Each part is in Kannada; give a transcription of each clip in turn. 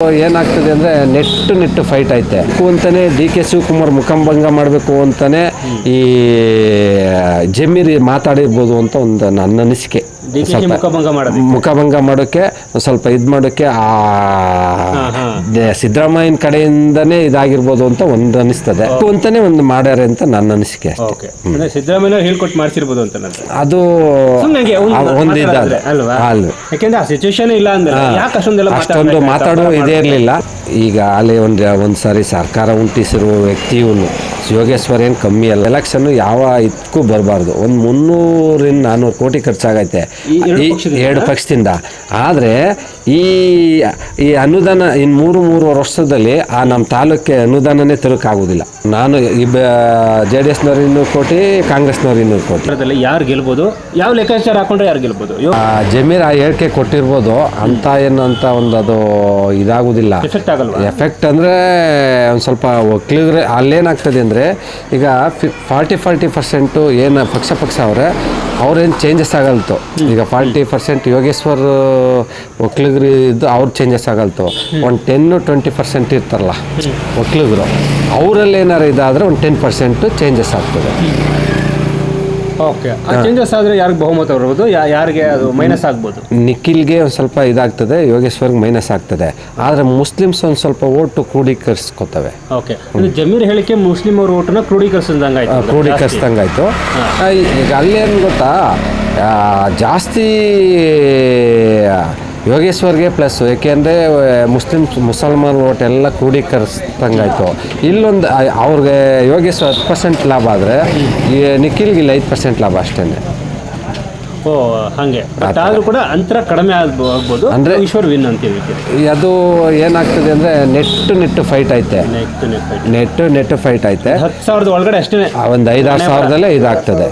ಏನಾಗ್ತದೆ ಅಂದರೆ ನೆಟ್ಟು ನೆಟ್ಟು ಫೈಟ್ ಐತೆ. ಅಂತಾನೆ ಡಿ ಕೆ ಶಿವಕುಮಾರ್ ಮುಖಂಭಂಗ ಮಾಡಬೇಕು ಅಂತಾನೆ ಈ ಜಮೀರಿ ಮಾತಾಡಿರ್ಬೋದು ಅಂತ ಒಂದು ನನ್ನ ಅನಿಸಿಕೆ. ಮುಖಭಂಗ ಮಾಡೋದು ಮುಖಭಂಗ ಮಾಡೋಕ್ಕೆ ಸ್ವಲ್ಪ ಇದು ಮಾಡೋಕ್ಕೆ ಆ ಸಿದ್ದರಾಮಯ್ಯನ ಕಡೆಯಿಂದನೇ ಇದಾಗಿರ್ಬೋದು ಅಂತ ಒಂದು ಅನಿಸ್ತದೆ. ಅಂತಾನೆ ಒಂದು ಮಾಡ್ಯಾರೆ ಅಂತ ನನ್ನ ಅನಿಸಿಕೆ ಸಿದ್ದರಾಮಯ್ಯ ಹೇಳ್ಕೊಟ್ಟು ಮಾಡಿಸಿರ್ಬೋದು ಅಂತ ಅದು ಸುಮ್ನೆ ಒಂದು ಆ, ಒಂದು ಇದಾದ ಮಾತಾಡಿದ್ರೆ ಅಲ್ವಾ? ಅಲ್ವ. ಯಾಕೆಂದ್ರೆ ಆ ಸಿಚುವೇಶನ್ ಇಲ್ಲ ಅಂದ್ರೆ ಯಾಕೆ ಅಷ್ಟೊಂದೆಲ್ಲ ಅಷ್ಟೊಂದು ಮಾತಾಡೋ ಇದೇ ಇರಲಿಲ್ಲ. ಈಗ ಅಲ್ಲಿ ಒಂದು ಒಂದು ಸಾರಿ ಸರ್ಕಾರ ಉಂಟಿಸಿರುವ ವ್ಯಕ್ತಿ ಯೋಗೇಶ್ವರ ಏನು ಕಮ್ಮಿ ಅಲ್ಲ. ಎಲೆಕ್ಷನ್ ಯಾವ ಇದಕ್ಕೂ ಬರಬಾರ್ದು. ಒಂದು ಮುನ್ನೂರಿಂದ ನಾನ್ನೂರು ಕೋಟಿ ಖರ್ಚಾಗೈತೆ. ಎರಡು ಈ ಪಕ್ಷದಿಂದ? ಎರಡು ಪಕ್ಷದಿಂದ. ಆದರೆ ಈ ಈ ಅನುದಾನ ಇನ್ನು ಮೂರು ಮೂರು ವರ್ಷದಲ್ಲಿ ಆ ನಮ್ಮ ತಾಲೂಕಿಗೆ ಅನುದಾನನೇ ತಿರುಕಾಗೋದಿಲ್ಲ ನಾನು ಇಬ್ಬ ಜೆ ಡಿ ಎಸ್ನವ್ರು ಇನ್ನೂರು ಕೋಟಿ ಕಾಂಗ್ರೆಸ್ನವ್ರು ಇನ್ನೂರು ಕೋಟಿ. ಯಾರು ಗೆಲ್ಬೋದು? ಯಾವ ಲೆಕ್ಕಾಚಾರ ಹಾಕೊಂಡ್ರೆ ಯಾರು ಗೆಲ್ಬೋದು? ಆ, ಜಮೀರ್ ಆ ಹೇಳಿಕೆ ಕೊಟ್ಟಿರ್ಬೋದು. ಅಂತ ಏನಂತ ಅಂತ ಒಂದು ಅದು ಇದಾಗೋದಿಲ್ಲ ಎಫೆಕ್ಟ್ ಆಗಲ್ಲ ಎಫೆಕ್ಟ್ ಅಂದರೆ ಒಂದು ಸ್ವಲ್ಪ ಒಕ್ಕಲಿಗರೆ ಅಲ್ಲೇನಾಗ್ತದೆ ಅಂದರೆ ಈಗ ಫಾರ್ಟಿ ಫಾರ್ಟಿ ಪರ್ಸೆಂಟು ಏನು ಪಕ್ಷ ಪಕ್ಷ ಅವರೇ ಅವ್ರೇನು ಚೇಂಜಸ್ ಆಗಲ್ತು. ಈಗ ಫಾರ್ಟಿ ಪರ್ಸೆಂಟ್ ಯೋಗೇಶ್ವರ್ ಒಕ್ಲಿಗರು ಇದ್ದು ಅವ್ರು ಚೇಂಜಸ್ ಆಗಲ್ತು. ಒಂದು ಟೆನ್ನು ಟ್ವೆಂಟಿ ಪರ್ಸೆಂಟ್ ಇರ್ತಾರಲ್ಲ ಒಕ್ಲಿಗರು. ಅವರಲ್ಲಿ ಏನಾರು ಇದಾದರೆ ಒಂದು ಟೆನ್ ಪರ್ಸೆಂಟು ಚೇಂಜಸ್ ಆಗ್ತದೆ. ಓಕೆ ಆ ಚೇಂಜಸ್ ಆದ್ರೆ ಯಾರಿಗೆ ಬಹುಮತ ಬರ್ಬೋದು? ಯಾ- ಯಾರಿಗೆ ಅದು ಮೈನಸ್ ಆಗ್ಬೋದು? ನಿಖಿಲ್ಗೆ ಒಂದು ಸ್ವಲ್ಪ ಇದಾಗ್ತದೆ ಯೋಗೇಶ್ವರ್ಗೆ ಮೈನಸ್ ಆಗ್ತದೆ. ಆದರೆ ಮುಸ್ಲಿಮ್ಸ್ ಒಂದು ಸ್ವಲ್ಪ ಓಟು ಕ್ರೋಢೀಕರಿಸ್ಕೊತವೆ ಓಕೆ ಅಂದ್ರೆ ಜಮೀರ್ ಹೇಳಿಕೆ ಮುಸ್ಲಿಂ ಅವ್ರ ಓಟನ್ನ ಕ್ರೋಢೀಕರಿಸಿದಂಗೆ ಆಯ್ತು ಕ್ರೋಢೀಕರಿಸ್ದಂಗಾಯ್ತು ಈಗ ಅಲ್ಲೇನು ಗೊತ್ತಾ? ಜಾಸ್ತಿ ಯೋಗೇಶ್ವರ್ಗೆ ಪ್ಲಸ್ ಏಕೆಂದರೆ ಮುಸ್ಲಿಮ್ಸ್ ಮುಸಲ್ಮಾನ್ ಓಟ್ ಎಲ್ಲ ಕ್ರೋಢೀಕರಿಸ್ದಂಗಾಯ್ತು ಇಲ್ಲೊಂದು ಅವ್ರಿಗೆ ಯೋಗೇಶ್ವರ್ ಹತ್ತು ಪರ್ಸೆಂಟ್ ಲಾಭ ಆದರೆ, ಈ ನಿಖಿಲ್ಗೆ ಇಲ್ಲಿ ಐದು ಪರ್ಸೆಂಟ್ ಲಾಭ ಅಷ್ಟೇ ಓ ಹಂಗೆ. ಬಟ್ ಆದ್ರೂ ಕೂಡ ಅಂತರ ಕಡಿಮೆ ಆಗ್ಬೋ- ಆಗ್ಬೋದು. ಅಂದ್ರೆ- ಈಶ್ವರ್ ವಿನ್ ಅಂತೀವಿ ಅದು ಏನಾಗ್ತದೆ ಅಂದರೆ ನೆಟ್ಟು ನೆಟ್ಟು ಫೈಟ್ ಐತೆ. ನೆಟ್ ನೆಟ್ ನೆಟ್ಟು ನೆಟ್ಟು ಫೈಟ್ ಐತೆ. ಹತ್ತು ಸಾವಿರದ ಒಳಗಡೆ ಅಷ್ಟೇ ಒಂದು ಐದಾರು ಸಾವಿರದಲ್ಲೇ ಇದಾಗ್ತದೆ.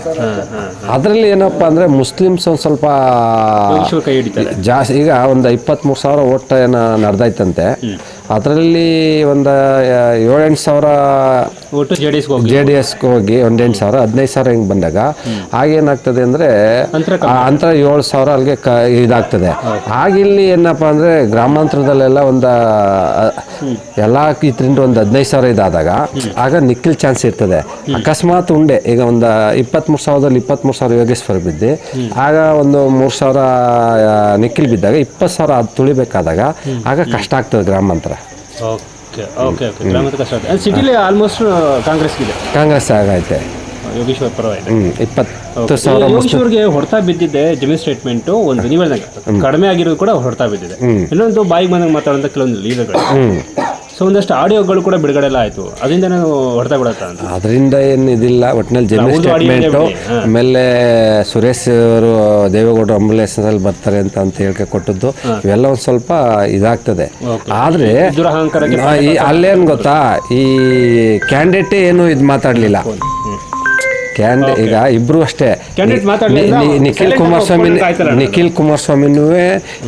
ಅದರಲ್ಲಿ ಏನಪ್ಪ ಅಂದರೆ ಮುಸ್ಲಿಮ್ಸ್ ಒಂದು ಸ್ವಲ್ಪ ಈಶ್ವರ್ ಕೈ ಹಿಡಿತಾರೆ. ಜಾಸ್ತಿ ಈಗ ಒಂದು ಇಪ್ಪತ್ತ್ಮೂರು ಸಾವಿರ ಓಟ್ ಏನೋ ನಡೆದೈತಂತೆ. ಅದರಲ್ಲಿ ಒಂದು ಏಳೆಂಟು ಸಾವಿರ ಒಟ್ಟು ಜೆ ಡಿ ಹೋಗಿ. ಜೆ ಡಿ ಎಸ್ಗೆ ಹೋಗಿ ಒಂದೆಂಟು ಸಾವಿರ ಹದಿನೈದು ಸಾವಿರ ಹಿಂಗೆ ಬಂದಾಗ ಆಗೇನಾಗ್ತದೆ ಅಂದರೆ ಅಂತರ ಏಳು ಸಾವಿರ ಅಲ್ಲಿಗೆ ಕ ಇದಾಗ್ತದೆ. ಆಗಿಲ್ಲಿ ಏನಪ್ಪ ಅಂದರೆ ಗ್ರಾಮಾಂತರದಲ್ಲೆಲ್ಲ ಒಂದು ಎಲ್ಲ ಇದರಿಂದ ಒಂದು ಹದಿನೈದು ಸಾವಿರ ಇದಾದಾಗ ಆಗ ನಿಖಿಲ್ ಚಾನ್ಸ್ ಇರ್ತದೆ. ಅಕಸ್ಮಾತ್ ಉಂಡೆ ಈಗ ಒಂದು ಇಪ್ಪತ್ತ್ಮೂರು ಸಾವಿರದಲ್ಲಿ ಇಪ್ಪತ್ತ್ಮೂರು ಸಾವಿರ ಯೋಗೇಶ್ವರ ಬಿದ್ದು ಆಗ ಒಂದು ಮೂರು ಸಾವಿರ ನಿಕ್ಕಿಲ್ ನಿಖಿಲ್ ಬಿದ್ದಾಗ ಇಪ್ಪತ್ತು ಸಾವಿರ ಅದು ತುಳಿಬೇಕಾದಾಗ ಆಗ ಕಷ್ಟ ಆಗ್ತದೆ ಗ್ರಾಮಾಂತರ. ಓಕೆ ಓಕೆ ಓಕೆ ಗ್ರಾಮದ ಕಷ್ಟ ಸಿಟಿಲಿ ಆಲ್ಮೋಸ್ಟ್ ಕಾಂಗ್ರೆಸ್ ಇದೆ? ಕಾಂಗ್ರೆಸ್ ಆಗೈತೆ ಯೋಗೇಶ್ವರ್ ಪರವಾಗಿ ಹ್ಞೂ ಇಪ್ಪತ್ತು ಸಾವಿರ ಮುಸ್ಲಿಂ ಯೋಗೇಶ್ವರ್ಗೆ ಹೊಡ್ತಾ ಬಿದ್ದಿದೆ ಜಮೀನ್ ಸ್ಟೇಟ್ಮೆಂಟ್ ಒಂದು ನೀವು ಹೇಳ್ದಂಗೆ ಕಡಿಮೆ ಆಗಿರೋದು ಕೂಡ ಹೊಡ್ತಾ ಬಿದ್ದಿದೆ. ಇನ್ನೊಂದು ಬಾಯಿಗೆ ಬಂದಂಗೆ ಮಾತಾಡೋಂಥ ಕೆಲವೊಂದು ಲೀಡರ್ಗಳು ಸೊ ಒಂದಷ್ಟು ಆಡಿಯೋಗಳು ಕೂಡ ಬಿಡುಗಡೆ ಎಲ್ಲ ಆಯ್ತು. ಅದರಿಂದ ನಾನು ಹೊರತಾ ಬಿಡತ್ತಾ ಅಂತ ಅದರಿಂದ ಏನು ಇದಿಲ್ಲ ಒಟ್ಟಿನಲ್ಲಿ ಜನ ಹೌದು, ಸ್ಟೇಟ್ಮೆಂಟು ಆಮೇಲೆ ಸುರೇಶ್ ಅವರು ದೇವೇಗೌಡರು ಅಂಬುಲೆನ್ಸಲ್ಲಿ ಬರ್ತಾರೆ ಅಂತ ಅಂತ ಹೇಳಿಕೆ ಕೊಟ್ಟದ್ದು. ಇವೆಲ್ಲ ಒಂದು ಸ್ವಲ್ಪ ಇದಾಗ್ತದೆ. ಆದರೆ ದುರಹಂಕಾರಕ್ಕೆ ಅಲ್ಲೇನು ಗೊತ್ತಾ? ಈ ಕ್ಯಾಂಡಿಡೇಟೇ ಏನು ಇದು ಮಾತಾಡಲಿಲ್ಲ. ಕ್ಯಾಂಡಿ ಈಗ ಇಬ್ರು ಅಷ್ಟೇ. ನಿಖಿಲ್ ಕುಮಾರಸ್ವಾಮಿ ನಿಖಿಲ್ ಕುಮಾರಸ್ವಾಮಿನೂ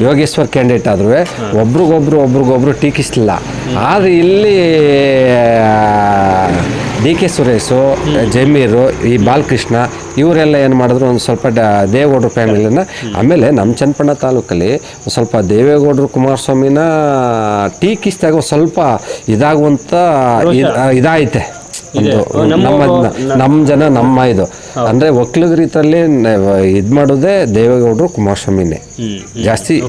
ಯೋಗೇಶ್ವರ್ ಕ್ಯಾಂಡಿಡೇಟ್ ಆದ್ರೂ ಒಬ್ರಿಗೊಬ್ರು ಒಬ್ರಿಗೊಬ್ರು ಟೀಕಿಸ್ಲಿಲ್ಲ. ಆದ್ರೆ ಇಲ್ಲಿ ಡಿ ಕೆ ಸುರೇಶು ಜಮೀರು ಈ ಬಾಲಕೃಷ್ಣ ಇವರೆಲ್ಲ ಏನು ಮಾಡಿದ್ರು? ಒಂದು ಸ್ವಲ್ಪ ಡ ದೇವೇಗೌಡರು ಫ್ಯಾಮಿಲಿನ. ಆಮೇಲೆ ನಮ್ಮ ಚನ್ನಪಣ್ಣ ತಾಲೂಕಲ್ಲಿ ಒಂದು ಸ್ವಲ್ಪ ದೇವೇಗೌಡರು ಕುಮಾರಸ್ವಾಮಿನ ಟೀಕಿಸಿದಾಗ ಸ್ವಲ್ಪ ಇದಾಗುವಂಥ ಇದಾಯಿತೆ. ನಮ್ಮ ನಮ್ಮ ಜನ ನಮ್ಮ ಇದು. ಅಂದ್ರೆ ಅಂದರೆ ಒಕ್ಕಲಿಗರಿತಲ್ಲಿ ಇದು ಮಾಡೋದೇ ದೇವೇಗೌಡರು ಕುಮಾರಸ್ವಾಮಿನೇ. ಜಾಸ್ತಿ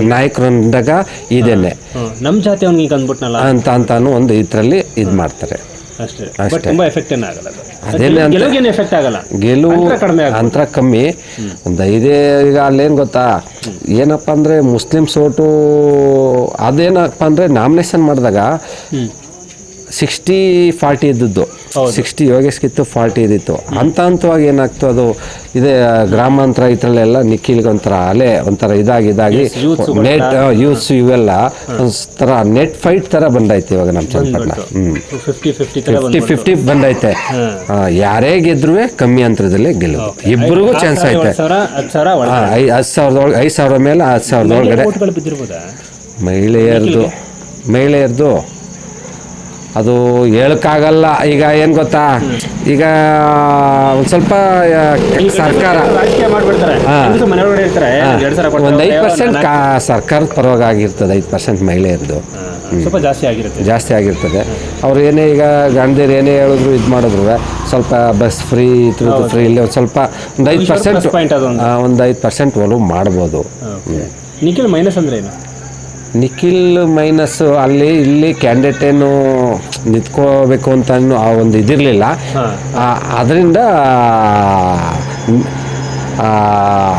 ನಾಯಕರಂದಾಗ ಇದೇನೆ. ನಮ್ಮ ಜಾತಿ ಅವ್ನಿಗೆ ಅಂದ್ಬಿಟ್ನಲ್ಲ? ಅಂತ ಅಂತಾನು ಒಂದು ಇದರಲ್ಲಿ ಇದು ಮಾಡ್ತಾರೆ. ಗೆಲುವು ಅಂತರ ಅಂತರ ಕಮ್ಮಿ. ಒಂದು ಐದೇ ಈಗ ಅಲ್ಲೇನು ಗೊತ್ತಾ? ಏನಪ್ಪ ಅಂದ್ರೆ ಮುಸ್ಲಿಮ್ಸ್ ಓಟು ಅದೇನಪ್ಪ ಅಂದ್ರೆ ನಾಮಿನೇಷನ್ ಮಾಡಿದಾಗ ಸಿಕ್ಸ್ಟಿ ಫಾರ್ಟಿ ಇದ್ದದ್ದು. ಸಿಕ್ಸ್ಟಿ ಯೋಗೇಶ್ಗಿತ್ತು ಫಾರ್ಟಿ ಇದ್ದಿತ್ತು. ಹಂತ ಹಂತವಾಗಿ ಏನಾಗ್ತು ಅದು ಇದೇ ಗ್ರಾಮಾಂತರ ಇದರಲ್ಲೆಲ್ಲ ನಿಖಿಲ್ಗೆ ಒಂಥರ ಅಲೆ ಒಂಥರ ಇದಾಗಿ ಇದಾಗಿ ನೆಟ್ ಯೂಸ್ ಇವೆಲ್ಲ ಒಂಥರ ನೆಟ್ ಫೈಟ್ ಥರ ಬಂದೈತೆ ಇವಾಗ ನಮ್ಮ ಚನ್ನಪಟ್ಟಣ ಹ್ಞೂ ಫಿಫ್ಟಿ ಫಿಫ್ಟಿ ಬಂದೈತೆ. ಯಾರೇ ಗೆದ್ರು ಕಮ್ಮಿ ಅಂತರದಲ್ಲಿ ಗೆಲ್ಲು ಇಬ್ಬರಿಗೂ ಚಾನ್ಸ್ ಐತೆ. ಹತ್ತು ಸಾವಿರದ ಒಳಗೆ ಐದು ಸಾವಿರ ಮೇಲೆ ಹತ್ತು ಸಾವಿರದ ಒಳಗಡೆ. ಮಹಿಳೆಯರದು ಮಹಿಳೆಯರದು ಅದು ಹೇಳಕ್ಕಾಗಲ್ಲ. ಈಗ ಏನು ಗೊತ್ತಾ? ಈಗ ಒಂದು ಸ್ವಲ್ಪ ಸರ್ಕಾರ ಒಂದು ಐದು ಪರ್ಸೆಂಟ್ ಸರ್ಕಾರದ ಪರವಾಗಿರ್ತದೆ ಐದು ಪರ್ಸೆಂಟ್ ಮಹಿಳೆಯರದು ಸ್ವಲ್ಪ ಜಾಸ್ತಿ ಆಗಿರುತ್ತೆ. ಜಾಸ್ತಿ ಆಗಿರ್ತದೆ. ಅವ್ರು ಏನೇ ಈಗ ಗಾಂಧೀರು ಏನೇ ಹೇಳಿದ್ರು ಇದು ಮಾಡಿದ್ರು ಸ್ವಲ್ಪ ಬಸ್ ಫ್ರೀ ಇತ್ತು ಫ್ರೀ ಇಲ್ಲಿ ಒಂದು ಸ್ವಲ್ಪ ಒಂದು ಐದು ಪರ್ಸೆಂಟ್. ಒಂದು. ಐದು ಪರ್ಸೆಂಟ್ ಒಲವು ಮಾಡ್ಬೋದು. ನಿಖಿಲ್ ಮೈನಸ್ ಅಂದ್ರೆ ಏನು? ನಿಖಿಲ್ ಮೈನಸ್ ಅಲ್ಲಿ ಇಲ್ಲಿ ಕ್ಯಾಂಡಿಡೇಟ್ ಏನು ನಿಂತ್ಕೋಬೇಕು ಅಂತ ಅನ್ನೋ ಆ ಒಂದು ಇದಿರಲಿಲ್ಲ. ಅದರಿಂದ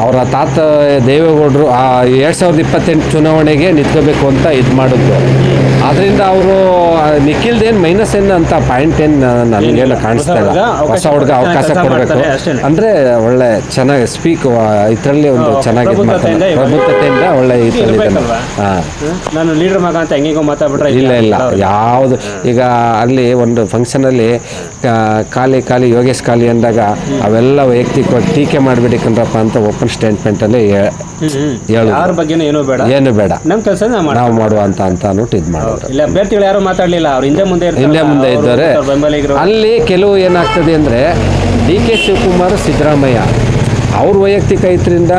ಅವರ ತಾತ ದೇವೇಗೌಡರು ಎರಡು ಸಾವಿರದ ಇಪ್ಪತ್ತೆಂಟು ಚುನಾವಣೆಗೆ ನಿಂತ್ಕೋಬೇಕು ಅಂತ ಇದು ಮಾಡಿದ್ರು ಅದರಿಂದ ಅವರು ನಿಖಿಲ್ದೇನು ಮೈನಸ್ ಏನು ಅಂತ ಪಾಯಿಂಟ್ ಏನು ನನಗೇನು ಕಾಣಿಸ್ತಾ ಇಲ್ಲ. ಹೊಸ ಹುಡ್ಗ ಅವಕಾಶ ಕೊಡಬೇಕು. ಅಂದರೆ ಒಳ್ಳೆ ಚೆನ್ನಾಗಿ ಸ್ಪೀಕ್ ಇದರಲ್ಲಿ ಒಂದು ಚೆನ್ನಾಗಿ ಪ್ರಬುದ್ಧತೆಯಿಂದ ಒಳ್ಳೆ ಇದರಲ್ಲಿ? ನಾನು ಲೀಡರ್ ಮಗ ಅಂತ ಹೆಂಗೆಗೋ ಮಾತಾಡ್ಬಿಟ್ರೆ ಇಲ್ಲ ಇಲ್ಲ. ಯಾವುದು ಈಗ ಅಲ್ಲಿ ಒಂದು ಫಂಕ್ಷನಲ್ಲಿ ಖಾಲಿ ಖಾಲಿ ಯೋಗೇಶ್ ಖಾಲಿ ಅಂದಾಗ ಅವೆಲ್ಲ ವೈಯಕ್ತಿಕವಾಗಿ ಟೀಕೆ ಮಾಡಿಬಿಟ್ಟಿಕಂದ್ರಪ್ಪ ಅಂತ ಓಪನ್ ಸ್ಟೇಟ್ಮೆಂಟಲ್ಲಿ ಹೇಳು ಯಾರ ಬಗ್ಗೆ ಏನು ಬೇಡ. ಏನು ಬೇಡ. ನಮ್ಮ ಕೆಲಸ ನಾವು ಮಾಡುವಂತ ಅಂತ ಅಂದ್ಬಿಟ್ಟು ಇದು ಮಾಡೋರು ಇಲ್ಲ ಅಭ್ಯರ್ಥಿಗಳು ಯಾರು ಮಾತಾಡಲಿಲ್ಲ. ಅವ್ರು ಹಿಂದೆ ಮುಂದೆ ಇರ್ತಾರೆ. ಹಿಂದೆ ಮುಂದೆ ಅವ್ರು ಇದ್ದಾರೆ. ಅವ್ರ ಬೆಂಬಲಿಗರು ಅಲ್ಲಿ ಕೆಲವು ಏನಾಗ್ತದೆ ಅಂದರೆ ಡಿ ಕೆ ಶಿವಕುಮಾರ್ ಸಿದ್ದರಾಮಯ್ಯ ಅವ್ರ ವೈಯಕ್ತಿಕ ಇದರಿಂದ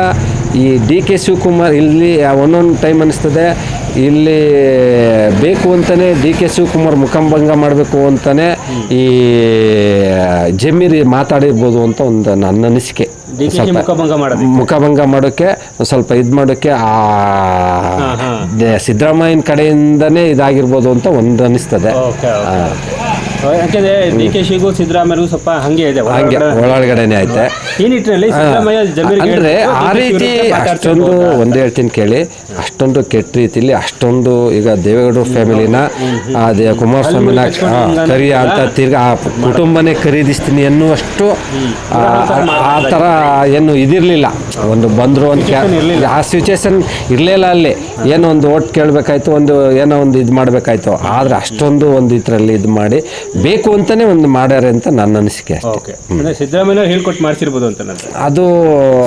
ಈ ಡಿ ಕೆ ಶಿವಕುಮಾರ್ ಇಲ್ಲಿ ಒಂದೊಂದು ಟೈಮ್ ಅನಿಸ್ತದೆ ಇಲ್ಲಿ ಬೇಕು ಅಂತಲೇ ಡಿ ಕೆ ಶಿವಕುಮಾರ್ ಮುಖಂಭಂಗ ಮಾಡಬೇಕು ಅಂತಲೇ ಈ ಜಮೀರಿ ಮಾತಾಡಿರ್ಬೋದು ಅಂತ ಒಂದು ನನ್ನ ಅನಿಸಿಕೆ. ಮುಖಭಂಗ ಮಾಡೋಕ್ಕೆ ಸ್ವಲ್ಪ ಇದು ಮಾಡೋಕ್ಕೆ ಆ ಸಿದ್ದರಾಮಯ್ಯನ ಕಡೆಯಿಂದನೇ ಇದಾಗಿರ್ಬೋದು ಅಂತ ಒಂದು ಅನಿಸ್ತದೆ. ಯಾಕೆಂದ್ರೆ ಡಿ ಕೆ ಶಿಗೂ ಸಿದ್ದರಾಮಯ್ಯಗೂ ಸ್ವಲ್ಪ ಹಂಗೆ ಇದೆ ಹಂಗೆ ಒಳಗಡೆ. ಒಳಗಡೆನೆ ಐತೆ. ಈ ನಿಟ್ಟಿನಲ್ಲಿ ಸಿದ್ದರಾಮಯ್ಯ ಅಂದ್ರೆ ಆ ರೀತಿ ಅಷ್ಟೊಂದು? ಒಂದೇ ಹೇಳ್ತೀನಿ ಕೇಳಿ ಅಷ್ಟೊಂದು ಕೆಟ್ಟ ರೀತಿಲಿ ಅಷ್ಟೊಂದು ಈಗ ದೇವೇಗೌಡರ ಫ್ಯಾಮಿಲಿನ ಅದೇ ಕುಮಾರಸ್ವಾಮಿನ ಕರಿಯ ಅಂತ ತಿರ್ಗಾ ಆ ಕುಟುಂಬನೇ ಖರೀದಿಸ್ತೀನಿ ಅನ್ನುವಷ್ಟು ಆ, ಆ ಥರ ಏನು ಇದಿರಲಿಲ್ಲ. ಒಂದು ಬಂದರು ಅಂತ Situation ಆ ಸಿಚುವೇಶನ್ ಇರಲಿಲ್ಲ ಅಲ್ಲಿ. ಏನೋ ಒಂದು ಓಟ್ ಕೇಳಬೇಕಾಯ್ತು ಒಂದು ಏನೋ ಒಂದು ಇದು ಮಾಡಬೇಕಾಯ್ತು. ಆದರೆ ಅಷ್ಟೊಂದು ಒಂದು ಇದರಲ್ಲಿ ಇದು ಮಾಡಿ ಬೇಕು ಅಂತಾನೆ ಒಂದು ಮಾಡ್ಯಾರೆ ಅಂತ ನನ್ನ ಅನಿಸಿಕೆ ಓಕೆ. ಅಂದ್ರೆ ಸಿದ್ದರಾಮಯ್ಯ ಹೇಳ್ಕೊಟ್ಟು ಮಾಡ್ಸಿರ್ಬೋದು ಅಂತ ಅದು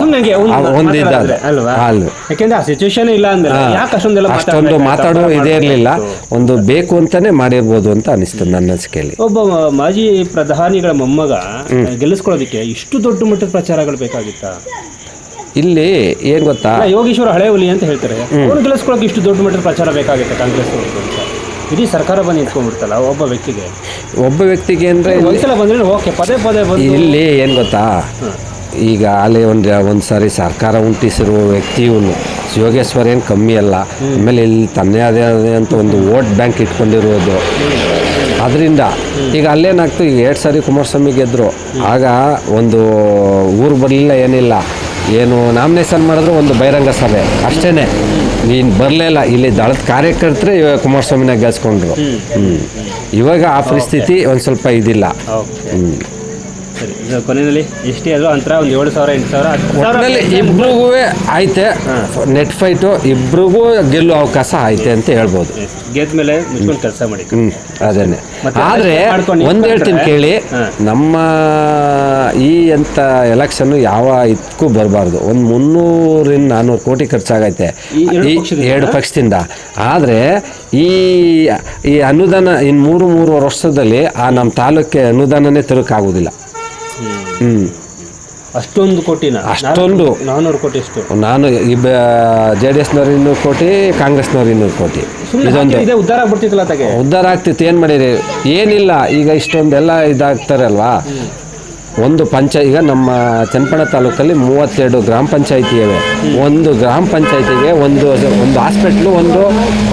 ಸುಮ್ನೆ ಒಂದು ಆ, ಒಂದು ಇದಾದ ಮಾತಾಡಿದ್ರೆ ಅಲ್ವಾ? ಅಲ್ವ. ಯಾಕೆಂದ್ರೆ ಆ ಸಿಚುವೇಶನ್ ಇಲ್ಲ ಅಂದ್ರೆ ಯಾಕೆ ಅಷ್ಟೊಂದೆಲ್ಲ ಅಷ್ಟೊಂದು ಮಾತಾಡೋ? ಇದೇ ಇರಲಿಲ್ಲ. ಒಂದು ಬೇಕು ಅಂತಾನೆ ಮಾಡಿರ್ಬೋದು ಅಂತ ಅನಿಸ್ತು ನನ್ನ ಅನಿಸಿಕೆಯಲ್ಲಿ. ಒಬ್ಬ ಮಾಜಿ ಪ್ರಧಾನಿಗಳ ಮೊಮ್ಮಗ ಗೆಲ್ಲಿಸ್ಕೊಳ್ಳೋದಕ್ಕೆ ಇಷ್ಟು ದೊಡ್ಡ ಮಟ್ಟದ ಪ್ರಚಾರಗಳು ಬೇಕಾಗಿತ್ತಾ? ಇಲ್ಲಿ ಏನ್ ಗೊತ್ತಾ? ಯೋಗೀಶ್ವರ ಹಳೆ ಹುಲಿ ಅಂತ ಹೇಳ್ತಾರೆ. ಅವ್ರು ಗೆಲ್ಲಿಸ್ಕೊಳ್ಳೋಕೆ ಇಷ್ಟು ದೊಡ್ಡ ಮಟ್ಟದ ಪ್ರಚಾರ ಬೇಕಾಗಿತ್ತು ಕಾಂಗ್ರೆಸ್ ಅಂತ? ಇಡೀ ಸರ್ಕಾರ ಬಂದು ಇಟ್ಕೊಂಡ್ಬಿಡ್ತಲ್ಲ ಒಬ್ಬ ವ್ಯಕ್ತಿಗೆ? ಒಬ್ಬ ವ್ಯಕ್ತಿಗೆ ಅಂದರೆ ಒಂದ್ಸಲ ಬಂದ್ರೆ ಓಕೆ ಪದೇ ಪದೇ ಬಂದು ಇಲ್ಲಿ ಏನು ಗೊತ್ತಾ? ಈಗ ಅಲ್ಲಿ ಒಂದು ಒಂದು ಸಾರಿ ಸರ್ಕಾರ ಉಂಟಿಸಿರುವ ವ್ಯಕ್ತಿ ಯೋಗೇಶ್ವರ ಯೋಗೇಶ್ವರ್ ಏನು ಕಮ್ಮಿ ಅಲ್ಲ. ಆಮೇಲೆ ಇಲ್ಲಿ ತನ್ನೇ ಅದೇ ಅದೇ ಅಂತ ಒಂದು ವೋಟ್ ಬ್ಯಾಂಕ್ ಇಟ್ಕೊಂಡಿರೋದು. ಅದರಿಂದ ಈಗ ಅಲ್ಲೇನಾಗ್ತು? ಈಗ ಎರಡು ಸಾರಿ ಕುಮಾರಸ್ವಾಮಿ ಗೆದ್ದರು ಆಗ ಒಂದು ಊರು ಬರಲಿಲ್ಲ ಏನಿಲ್ಲ. ಏನು ನಾಮಿನೇಷನ್ ಮಾಡಿದ್ರು ಒಂದು ಬಹಿರಂಗ ಸಭೆ. ಅಷ್ಟೇ ನೀನು ಬರಲೇ ಇಲ್ಲ. ಇಲ್ಲಿ ದಳದ ಕಾರ್ಯಕರ್ತರೆ ಇವಾಗ ಕುಮಾರಸ್ವಾಮಿನ ಗೆಲ್ಸ್ಕೊಂಡ್ರು. ಹ್ಞೂ ಇವಾಗ ಆ ಪರಿಸ್ಥಿತಿ ಒಂದು ಸ್ವಲ್ಪ ಇದಿಲ್ಲ. ಹ್ಞೂ ಕೊನೆಯಲ್ಲಿ ಎಷ್ಟೇ ಅದು ಅಂತರ ಒಂದು ಏಳು ಸಾವಿರ ಎಂಟು ಸಾವಿರ ಹತ್ತು ಸಾವಿರ. ಒಟ್ಟಿನಲ್ಲಿ ಇಬ್ರಿಗೂ ಐತೆ. ನೆಟ್ ಫೈಟು ಇಬ್ರಿಗೂ ಗೆಲ್ಲುವ ಅವಕಾಶ ಐತೆ ಅಂತ ಹೇಳ್ಬೋದು. ಗೆದ್ದ ಮೇಲೆ ಮುಚ್ಕೊಂಡು ಕೆಲಸ ಮಾಡಿ. ಹ್ಮ್ ಅದೇನೆ ಮತ್ತೆ ಆದರೆ ಮಾಡ್ಕೊಂಡು ಒಂದು ಹೇಳ್ತೀನಿ ಕೇಳಿ ನಮ್ಮ ಈ ಅಂತ ಎಲೆಕ್ಷನ್ನು ಯಾವ ಇದಕ್ಕೂ ಬರಬಾರ್ದು. ಒಂದು ಮುನ್ನೂರಿಂದ ನಾನ್ನೂರು ಕೋಟಿ ಖರ್ಚಾಗೈತೆ. ಈ ಎರಡು ಈ ಪಕ್ಷದಿಂದ? ಎರಡು ಪಕ್ಷದಿಂದ. ಆದರೆ ಈ ಈ ಅನುದಾನ ಇನ್ನು ಮೂರು ಮೂರು ವರ್ಷದಲ್ಲಿ ಆ ನಮ್ಮ ತಾಲೂಕಿಗೆ ಅನುದಾನನೇ ತರೋಕ್ಕಾಗೋದಿಲ್ಲ ಹ್ಞೂ ಅಷ್ಟೊಂದು ಕೋಟಿನ ಅಷ್ಟೊಂದು. ನಾನ್ನೂರು ಕೋಟಿ ಎಷ್ಟು ನಾನು ಇಬ್ಬ ಜೆ ಡಿ ಎಸ್ನವ್ರು ಇನ್ನೂರು ಕೋಟಿ ಕಾಂಗ್ರೆಸ್ನವ್ರು ಇನ್ನೂರು ಕೋಟಿ. ಇದೊಂದು. ಇದೆ ಉದ್ಧಾರ ಆಗ್ಬಿಡ್ತಿತ್ತಲ್ಲ ಉದ್ದಾರ ಉದ್ಧಾರ ಆಗ್ತಿತ್ತು ಏನು ಮಾಡಿರಿ? ಏನಿಲ್ಲ ಈಗ ಇಷ್ಟೊಂದೆಲ್ಲ ಇದಾಗ್ತಾರಲ್ವಾ? ಒಂದು ಪಂಚ ಈಗ ನಮ್ಮ ಚನ್ನಪಣ ತಾಲೂಕಲ್ಲಿ ಮೂವತ್ತೆರಡು ಗ್ರಾಮ ಪಂಚಾಯಿತಿ ಇವೆ. ಒಂದು ಗ್ರಾಮ ಪಂಚಾಯಿತಿಗೆ ಒಂದು ಒಂದು ಹಾಸ್ಪಿಟ್ಲು ಒಂದು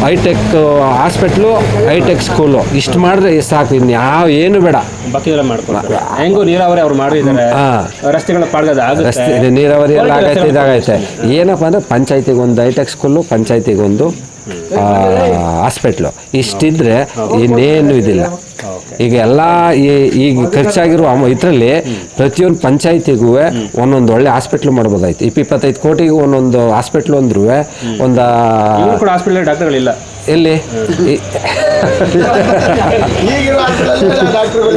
ಹೈಟೆಕ್ ಹಾಸ್ಪಿಟ್ಲು ಹೈಟೆಕ್ ಸ್ಕೂಲು. ಇಷ್ಟು ಮಾಡಿದ್ರೆ ಸಾಕು ಇನ್ನು ಯಾವ ಏನು ಬೇಡ. ಬಾಕಿದೆಲ್ಲ ಹೆಂಗೋ ನೀರಾವರಿ ಅವ್ರು ಮಾಡಿದ್ದಾರೆ. ರಸ್ತೆಗಳ ರಸ್ತೆ ನೀರಾವರಿ ಎಲ್ಲ ಆಗೈತೆ ಇದಾಗೈತೆ. ಏನಪ್ಪ ಅಂದ್ರೆ ಪಂಚಾಯತಿಗೆ ಒಂದು ಹೈಟೆಕ್ ಸ್ಕೂಲು ಪಂಚಾಯತಿಗೆ ಒಂದು ಹಾಸ್ಪಿಟ್ಲು. ಇಷ್ಟಿದ್ರೆ ಇನ್ನೇನು ಇದಿಲ್ಲ. ಈಗ ಎಲ್ಲ ಈ- ಈಗ ಖರ್ಚಾಗಿರುವ ಇದರಲ್ಲಿ ಪ್ರತಿಯೊಂದು ಪಂಚಾಯತಿಗೂ ಒಂದೊಂದು ಒಳ್ಳೆ ಹಾಸ್ಪಿಟ್ಲ್ ಮಾಡ್ಬೋದಾಯ್ತು. ಇಪ್ಪ ಇಪ್ಪತ್ತೈದು ಕೋಟಿಗೂ ಒಂದೊಂದು ಹಾಸ್ಪಿಟ್ಲ್ ಅಂದ್ರೂ ಒಂದು ಹಾಸ್ಪಿಟಲ್ ಡಾಕ್ಟರ್ಗಳಿಲ್ಲ. ಎಲ್ಲಿ?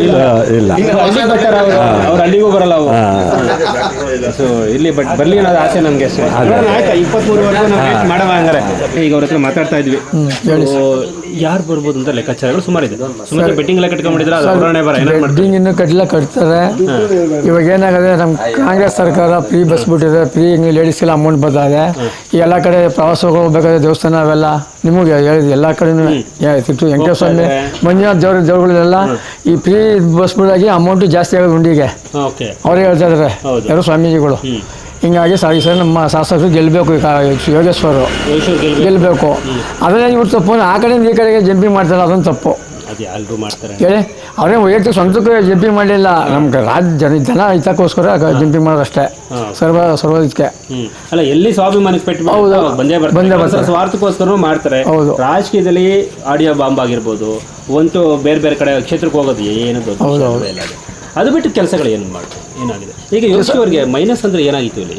ಇಲ್ಲ ಅವರು ಅವ್ರು ಅಲ್ಲಿಗೂ ಬರಲ್ಲ ಅವು ಸೊ ಇಲ್ಲಿ ಬಟ್ ಬರ್ಲಿ ಅನ್ನೋದು ಆಸೆ ನಮಗೆ ಅಷ್ಟೇ. ಇಪ್ಪತ್ಮೂರುವರೆಗೂ ಮಾಡವ ಹಂಗಾರೆ. ಈಗ ಅವ್ರ ಹತ್ರ ಮಾತಾಡ್ತಾ ಇದ್ವಿ. ಯಾರು ಬರ್ಬೋದು ಅಂತ ಲೆಕ್ಕಾಚಾರಗಳು ಸುಮಾರು ಇದೆ. ಸುಮಾರು ಬೆಟ್ಟಿಂಗ್ ಎಲ್ಲ ಕಟ್ಕೊಂಡ್ಬಿಟ್ಟಿದ್ರೆ ಅದು ಕೊರೋನಾ ಬರ ಮಾಡ್ತಾರೆ? ಬಿಲ್ಡಿಂಗ್ ಇನ್ನೂ ಕಟ್ಟಿಲ್ಲ ಕಟ್ತಾರೆ. ಇವಾಗ ಏನಾಗಿದೆ ನಮ್ಮ ಕಾಂಗ್ರೆಸ್ ಸರ್ಕಾರ ಫ್ರೀ ಬಸ್ ಬಿಟ್ಟಿದೆ ಫ್ರೀ ಲೇಡೀಸ್ಗೆಲ್ಲ ಅಮೌಂಟ್ ಬಂದಾಗ. ಈ ಎಲ್ಲ ಕಡೆ ಪ್ರವಾಸ ಹೋಗ್ಬೇಕಾದ್ರೆ ದೇವಸ್ಥಾನ ಅವೆಲ್ಲ ನಿಮಗೆ ಹೇಳಿದ್ರು ಎಲ್ಲ ಕಡೆನೂ ಸಿಕ್ತು ವೆಂಕಟೇಶ್ ಸ್ವಾಮಿ ಮಂಜುನಾಥ್ ದೇವ್ರ ದೇವ್ರಗಳೆಲ್ಲ ಈ ಫ್ರೀ ಬಸ್ಗಳಾಗಿ ಅಮೌಂಟು ಜಾಸ್ತಿ ಆಗೋದು ಉಂಡಿಗೆ. ಅವರೇ ಹೇಳ್ತಾ ಇದ್ದಾರೆ. ಯಾರು ಸ್ವಾಮೀಜಿಗಳು. ಹಿಂಗಾಗಿ ಸಾರಿ ಸರ್ ನಮ್ಮ ಶಾಸಕರು ಗೆಲ್ಲಬೇಕು ಗೆಲ್ಬೇಕು. ಗೆಲ್ಲಬೇಕು ಅದನ್ನೇ ಇವ್ರು ತಪ್ಪು ಆ ಕಡೆಯಿಂದ ಈ ಕಡೆಗೆ ಜಂಪಿಂಗ್ ಮಾಡ್ತಾರೆ ಅದೊಂದು ತಪ್ಪು. ಅದು ಎಲ್ಲರೂ ಮಾಡ್ತಾರೆ. ಹೇಳಿ ಅವರೇ ವೈಯಕ್ತಿಕ ಸ್ವಂತಕ್ಕೆ ಜಂಪಿಂಗ್ ಮಾಡಲಿಲ್ಲ. ನಮ್ಗೆ ರಾಜ್ಯ ಜನ ಜನ ಹಿತಕ್ಕೋಸ್ಕರ ಜಂಪಿಂಗ್ ಮಾಡೋದಷ್ಟೇ. ಸರ್ವ ಹ್ಮ್. ಅಲ್ಲ ಎಲ್ಲಿ ಸ್ವಾಭಿಮಾನಕ್ಕೆ ಪೆಟ್ಟು ಹೌದು. ಬಂದೇ ಬರ್ತಾರೆ ಬಂದೇ ಬರ್ತಾರೆ. ಸ್ವಾರ್ಥಕ್ಕೋಸ್ಕರ ಮಾಡ್ತಾರೆ. ಹೌದು. ರಾಜಕೀಯದಲ್ಲಿ ಆಡಿಯೋ ಬಾಂಬ್ ಆಗಿರ್ಬೋದು ಒಂದು ಬೇರೆ ಬೇರೆ ಕಡೆ ಕ್ಷೇತ್ರಕ್ಕೆ ಹೋಗೋದು ಏನು ದೊಡ್ಡ ಹೌದು, ವಿಷಯ ಹೌದು. ಇಲ್ಲ ಅದು. ಅದು ಬಿಟ್ಟು ಕೆಲಸಗಳು ಏನು ಮಾಡ್ತಾರೆ ಏನಾಗಿದೆ? ಈಗ ಯೋಚಿಸೋರಿಗೆ ಮೈನಸ್ ಅಂದ್ರೆ ಏನಾಗಿತ್ತು ಇಲ್ಲಿ?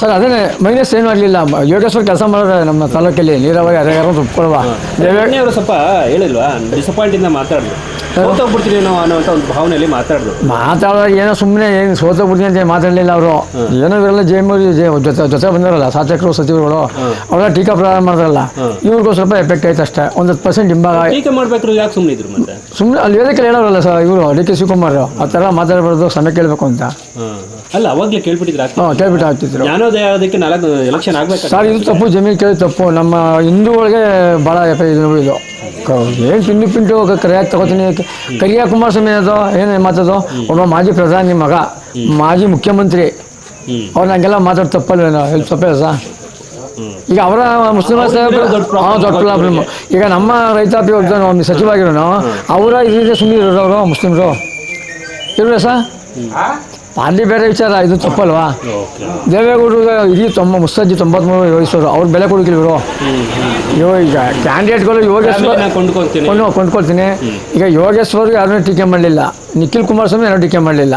ಸರ್ ಅದೇ ಮೈನಸ್ ಏನು ಆಗಲಿಲ್ಲ ಯೋಗೇಶ್ವರ್ ಕೆಲಸ ಮಾಡೋರೆ ನಮ್ಮ ತಾಲೂಕಲ್ಲಿ ನೀರಾವರಿ ಅರೆಗಾರ ಒಪ್ಕೊಳ್ವಾ ಅವರು ಸ್ವಲ್ಪ ಹೇಳಿಲ್ವಾ? ಡಿಸಪಾಯಿಂಟಿಂದ ಮಾತಾಡಿದ್ರು ಹೋಗ್ಬಿಡ್ತೀವಿ ನಾವು ಅನ್ನೋಂಥ ಒಂದು ಭಾವನೆಯಲ್ಲಿ ಮಾತಾಡಿದ್ರು ಮಾತಾಡೋದು ಏನೋ ಸುಮ್ಮನೆ ಏನು ಸೋತೋಗ್ಬಿಡ್ತೀನಿ ಅಂತ ಮಾತಾಡಲಿಲ್ಲ ಅವರು. ಏನೋ ಇವರೆಲ್ಲ ಜಯ ಜೊತೆ ಜೊತೆ ಬಂದಿರಲ್ಲ ಶಾಸಕರು ಸಚಿವರುಗಳು. ಅವರೆಲ್ಲ ಟೀಕಾ ಪ್ರಾರಂಭ ಮಾಡಿದ್ರಲ್ಲ ಇವ್ರಿಗೂ ಸ್ವಲ್ಪ ಎಫೆಕ್ಟ್ ಆಯ್ತು ಅಷ್ಟೇ. ಒಂದು ಹತ್ತು ಪರ್ಸೆಂಟ್ ಹಿಂಭಾಗ ಟೀಕೆ ಮಾಡಬೇಕು ಯಾಕೆ ಸುಮ್ಮನೆ ಇದ್ರು ಮತ್ತೆ? ಸುಮ್ಮನೆ ಅಲ್ಲಿ ವೇದಿಕೆ ಹೇಳೋರಲ್ಲ ಸರ್ ಇವರು ಡಿ ಕೆ ಶಿವಕುಮಾರ್ ಆ ಥರ ಮಾತಾಡಬಾರ್ದು ಸಮಯ ಕೇಳಬೇಕು ಅಂತ. ಅಲ್ಲ ಅವಾಗ್ಲೇ ಕೇಳ್ಬಿಟ್ಟಿದ್ರೆ. ಹಾಂ ಕೇಳ್ಬಿಟ್ಟು ಆಗ್ತಿದ್ರು ಜ್ಞಾನೋದಯ ಅದಕ್ಕೆ ನಾಲ್ಕು ಎಲೆಕ್ಷನ್ ಆಗಬೇಕು? ಸರ್ ಇದು ತಪ್ಪು ಜಮೀನು ಕೇಳಿ ತಪ್ಪು. ನಮ್ಮ ಹಿಂದೂಗಳಿಗೆ ಭಾಳ ಎಫೆಕ್ಟ್ ಇದು ಇದು. ಏನು ತಿಂಡಿ ಪಿಂಡು ಕರಿಯಾಗಿ ತಗೋತೀನಿ ಕರಿಯಾ ಕುಮಾರಸ್ವಾಮಿ ಅದು ಏನು ಮಾತದು ಒಬ್ಬ ಮಾಜಿ ಪ್ರಧಾನಿ ಮಗ ಮಾಜಿ ಮುಖ್ಯಮಂತ್ರಿ. ಅವ್ರು ನಂಗೆಲ್ಲ ಮಾತಾಡ್ ತಪ್ಪಲ್ವೇನೋ ಹೇಳಿ ತಪ್ಪೇ ಸರ್ ಈಗ ಅವರ ಮುಸ್ಲಿಮ ದೊಡ್ಡ ದೊಡ್ಡ ಪ್ರಾಬ್ಲಮ್ ಈಗ ನಮ್ಮ ರೈತಾಪಿ ಒಬ್ಬ ಒಂದು ಸಚಿವಾಗಿರೋನು ಅವರ ಇದೇ ಸುಮ್ಮನೆ ಇರೋರು ಅವರು ಮುಸ್ಲಿಮ್ರು? ಇಲ್ವೇ ಸರ್? ಅಲ್ಲಿ ಬೇರೆ ವಿಚಾರ ಇದು ತಪ್ಪಲ್ವಾ? ದೇವೇಗೌಡರು ಇಡೀ ತೊಂಬ ಮುಸ್ಸಜ್ಜಿ ತೊಂಬತ್ಮೂರು ಯೋಗೇಶ್ವರು ಅವ್ರು ಬೆಲೆ ಕೊಡಕಿಲ್ವರು ಇವ ಈಗ ಕ್ಯಾಂಡಿಡೇಟ್ಗಳು ಯೋಗೇಶ್ವರ ಕೊಂಡು ಕೊಂಡ್ಕೊಳ್ತೀನಿ. ಈಗ ಯೋಗೇಶ್ವರ್ ಯಾರನ್ನೂ ಟೀಕೆ ಮಾಡಲಿಲ್ಲ. ನಿಖಿಲ್ ಕುಮಾರಸ್ವಾಮಿ ಯಾರೂ ಟೀಕೆ ಮಾಡಲಿಲ್ಲ.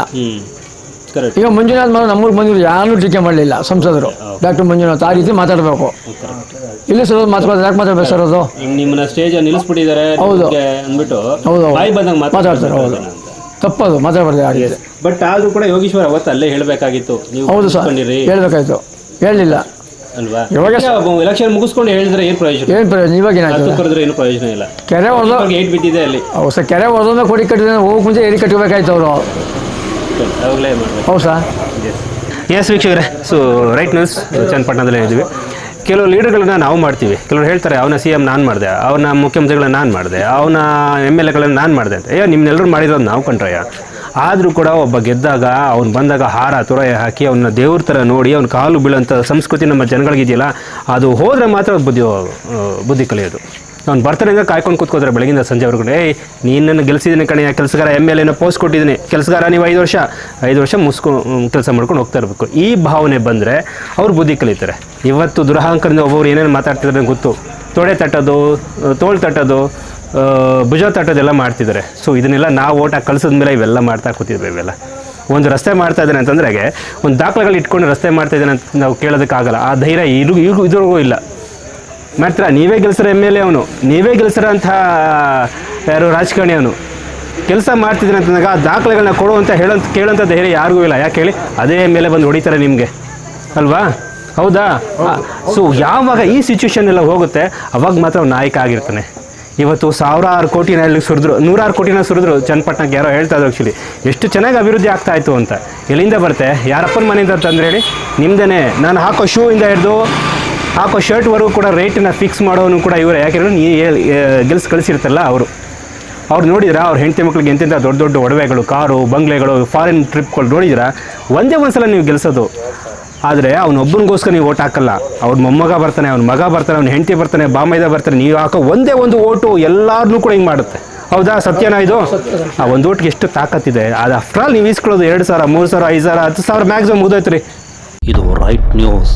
ಈಗ ಮಂಜುನಾಥ್ ಮಗ ನಮ್ಮೂರಿಗೆ ಬಂದಿದ್ರು ಯಾರನ್ನೂ ಟೀಕೆ ಮಾಡಲಿಲ್ಲ ಸಂಸದರು. ಡಾಕ್ಟರ್ ಮಂಜುನಾಥ್ ಆ ರೀತಿ ಮಾತಾಡಬೇಕು. ಇಲ್ಲಿ ಸರ್ ಮಾತಾಡೋದು ಯಾಕೆ ಮಾತಾಡ್ಬೇಕು ಸರ್ ಅದು? ನಿಮ್ಮನ್ನ ಸ್ಟೇಜ್ ನಿಲ್ಲಿಸ್ಬಿಟ್ಟಿದ್ದಾರೆ ಹೌದು. ಅಂದ್ಬಿಟ್ಟು ಹೌದು, ಮಾತಾಡ್ತಾರೆ, ಹೌದು. ತಪ್ಪದು ಮಾತಾಡಬಾರ್ದು ರೀತಿ ಬಟ್ ಆದರೂ ಕೂಡ ಯೋಗೀಶ್ವರ ಅವತ್ತು ಅಲ್ಲೇ ಹೇಳಬೇಕಾಗಿತ್ತು. ನೀವು ಹೌದು ಸರ್ ಹೇಳಬೇಕಾಯ್ತು ಹೇಳ್ಬೇಕಾಯ್ತು. ಹೇಳಲಿಲ್ಲ ಅಲ್ವಾ? ಇವಾಗ ಎಲೆಕ್ಷನ್ ಮುಗಿಸ್ಕೊಂಡು ಹೇಳಿದ್ರೆ ಏನು ಪ್ರಯೋಜನ? ಏನು ಪ್ರಯೋಜನ? ಇವಾಗ ಏನಾಯ್ತು? ಹತ್ತು ಕರೆದ್ರೆ ಏನು ಪ್ರಯೋಜನ ಇಲ್ಲ. ಕೆರೆ ಹೊಡೆದು ಏಟ್ ಬಿದ್ದಿದೆ ಅಲ್ಲಿ. ಹೌದು ಸರ್ ಕೆರೆ ಹೊಡೆದೊಮ್ಮೆ ಕೊಡಿ ಕಟ್ಟಿದ್ರೆ ಹೋಗಿ ಮುಂಚೆ ಏರಿ ಕಟ್ಟಬೇಕಾಯ್ತು ಅವರು. ಅವಾಗಲೇ ಮಾಡ್ಬೇಕು. ಹೌದು ಸರ್. ಎಸ್ ವೀಕ್ಷಕರೇ ಸೊ ರೈಟ್ ನ್ಯೂಸ್ ಚನ್ನಪಟ್ಟಣದಲ್ಲೇ ಇದ್ದೀವಿ. ಕೆಲವು ಲೀಡರ್ಗಳನ್ನ ನಾವು ಮಾಡ್ತೀವಿ. ಕೆಲವರು ಹೇಳ್ತಾರೆ, ಅವನ ಸಿ ಎಂ ನಾನು ಮಾಡಿದೆ, ಅವನ ಮುಖ್ಯಮಂತ್ರಿಗಳನ್ನ ನಾನು ಮಾಡಿದೆ, ಅವನ ಎಂ ಎಲ್ ಎಗಳನ್ನ ನಾನು ಮಾಡಿದೆ ಅಂತ. ಅಯ್ಯೋ ನಿಮ್ಮನ್ನೆಲ್ಲರೂ ಮಾಡಿರೋದು ನಾವು ಕಂಡ್ರಯ್ಯ. ಆದರೂ ಕೂಡ ಒಬ್ಬ ಗೆದ್ದಾಗ, ಅವ್ನು ಬಂದಾಗ ಹಾರ, ತುರಾಯ ಹಾಕಿ ಅವನ ದೇವ್ರ ಥರ ನೋಡಿ, ಅವ್ನ ಕಾಲು ಬೀಳೋಂಥ ಸಂಸ್ಕೃತಿ ನಮ್ಮ ಜನಗಳಿಗಿದೆಯಲ್ಲ, ಅದು ಹೋದರೆ ಮಾತ್ರ ಬುದ್ಧಿ ಬುದ್ಧಿ ಕಲಿಯೋದು. ಅವ್ನು ಬರ್ತಾನೆ ಕಾಯ್ಕೊಂಡು ಕೂತ್ಕೋತಾರೆ ಬೆಳಗಿಂದ ಸಂಜೆವರೆಗೂ ಏಯ್ ನೀನನ್ನು ಗೆಲ್ಸಿದ್ದೀನಿ ಕಣೆಯ ಕೆಲಸಗಾರ ಎಂ ಎಲ್ ಎನ ಪೋಸ್ಟ್ ಕೊಟ್ಟಿದ್ದೀನಿ ಕೆಲಸಗಾರ, ನೀವು ಐದು ವರ್ಷ ಐದು ವರ್ಷ ಮುಸ್ಕೊ ಕೆಲಸ ಮಾಡ್ಕೊಂಡು ಹೋಗ್ತಾ ಇರಬೇಕು. ಈ ಭಾವನೆ ಬಂದರೆ ಅವ್ರು ಬುದ್ಧಿ ಕಲಿತಾರೆ. ಇವತ್ತು ದುರಹಂಕಾರದಿಂದ ಒಬ್ಬೊಬ್ರು ಏನೇನು ಮಾತಾಡ್ತಿದ್ದಾರೆ ಗೊತ್ತು. ತೊಡೆ ತಟ್ಟೋದು ತೋಳು ತಟ್ಟೋದು ಭುಜ ತಟ್ಟೋದೆಲ್ಲ ಮಾಡ್ತಿದ್ದಾರೆ ಸೊ ಇದನ್ನೆಲ್ಲ ನಾವು ಓಟಾಗಿ ಕಳಿಸಿದ ಮೇಲೆ ಇವೆಲ್ಲ ಮಾಡ್ತಾ ಕೂತಿದ್ವಿ ಇವೆಲ್ಲ. ಒಂದು ರಸ್ತೆ ಮಾಡ್ತಾ ಇದ್ದಾನೆ ಅಂತಂದ್ರೆ ಒಂದು ದಾಖಲೆಗಳು ಇಟ್ಕೊಂಡು ರಸ್ತೆ ಮಾಡ್ತಾ ಇದ್ದಾನೆ ಅಂತ ನಾವು ಕೇಳೋದಕ್ಕಾಗಲ್ಲ. ಆ ಧೈರ್ಯ ಇರು, ಇದ್ರಿಗೂ ಇಲ್ಲ. ಮಾತ್ರ, ನೀವೇ ಗೆಲ್ಸರ ಎಂ ಎಲ್ ಎ ಅವನು. ನೀವೇ ಗೆಲ್ಸರ ಅಂತ ಯಾರು, ರಾಜಕಾರಣಿ ಅವನು. ಕೆಲಸ ಮಾಡ್ತಿದ್ದೀನಿ ಅಂತಂದಾಗ ಆ ದಾಖಲೆಗಳನ್ನ ಕೊಡು ಅಂತ ಹೇಳೋ ಕೇಳೋಂಥ ಧೈರ್ಯ ಯಾರಿಗೂ ಇಲ್ಲ. ಯಾಕೆ ಹೇಳಿ? ಅದೇ ಮೇಲೆ ಬಂದು ಹೊಡಿತಾರೆ ನಿಮಗೆ. ಅಲ್ವಾ? ಹೌದಾ? ಸೊ ಯಾವಾಗ ಈ ಸಿಚುವೇಶನ್ ಎಲ್ಲ ಹೋಗುತ್ತೆ, ಅವಾಗ ಮಾತ್ರ ನಾಯಕ ಆಗಿರ್ತಾನೆ. ಇವತ್ತು ಸಾವಿರಾರು ಕೋಟಿನ ಎಲ್ಲಿ ಸುರಿದ್ರು, ನೂರಾರು ಕೋಟಿನ ಸುರಿದ್ರು ಚನ್ನಪಟ್ಟಣಕ್ಕೆ ಯಾರೋ ಹೇಳ್ತಾ ಇದ್ರು ಆ್ಯಕ್ಚುಲಿ ಎಷ್ಟು ಚೆನ್ನಾಗಿ ಅಭಿವೃದ್ಧಿ ಆಗ್ತಾ ಇತ್ತು ಅಂತ. ಎಲ್ಲಿಂದ ಬರುತ್ತೆ? ಯಾರಪ್ಪನ ಮನೆಯಿಂದ ಅಂತಂದ್ರೆ ಹೇಳಿ ನಾನು ಹಾಕೋ ಶೂ ಇಂದ ಹಿಡಿದು ಹಾಕೋ ಶರ್ಟ್ವರೆಗೂ ಕೂಡ ರೇಟನ್ನು ಫಿಕ್ಸ್ ಮಾಡೋನು ಕೂಡ ಇವರೇ. ಯಾಕೆಂದ್ರೆ ನೀ ಗೆಲ್ಸ್ ಕಳಿಸಿರ್ತಲ್ಲ ಅವರು. ಅವ್ರು ನೋಡಿದ್ರ? ಅವ್ರ ಹೆಂಡತಿ ಮಕ್ಳಿಗೆ ಎಂತೆಂಥ ದೊಡ್ಡ ದೊಡ್ಡ ಒಡವೆಗಳು, ಕಾರು, ಬಂಗ್ಲೆಗಳು ಫಾರಿನ್ ಟ್ರಿಪ್ಗಳು ನೋಡಿದ್ರ? ಒಂದೇ ಒಂದು ಸಲ ನೀವು ಗೆಲ್ಸೋದು. ಆದರೆ ಅವನೊಬ್ಬನಿಗೋಸ್ಕರ ನೀವು ಓಟ್ ಹಾಕಲ್ಲ. ಅವ್ರ ಮೊಮ್ಮಗ ಬರ್ತಾನೆ, ಅವ್ನ ಮಗ ಬರ್ತಾನೆ, ಅವ್ನ ಹೆಂಡತಿ ಬರ್ತಾನೆ, ಬಾಮೈದ ಬರ್ತಾನೆ, ನೀವು ಹಾಕೋ ಒಂದೇ ಒಂದು ಓಟು ಎಲ್ಲಾರನ್ನೂ ಕೂಡ ಹಿಂಗೆ ಮಾಡುತ್ತೆ. ಹೌದಾ ಸತ್ಯನಾ ಇದು? ಆ ಒಂದು ಓಟ್ಗೆ ಎಷ್ಟು ತಾಕತ್ತಿದೆ ಅದು ಆಫ್ಟರ್ ಆಲ್ ನೀವು ಇಸ್ಕೊಳ್ಳೋದು ಎರಡು ಸಾವಿರ, ಮೂರು ಸಾವಿರ, ಐದು ಸಾವಿರ, ಹತ್ತು ಸಾವಿರ ಮ್ಯಾಕ್ಸಿಮಮ್ ಮುಗ್ದೈತ್ರಿ ಇದು ರೈಟ್ ನ್ಯೂಸ್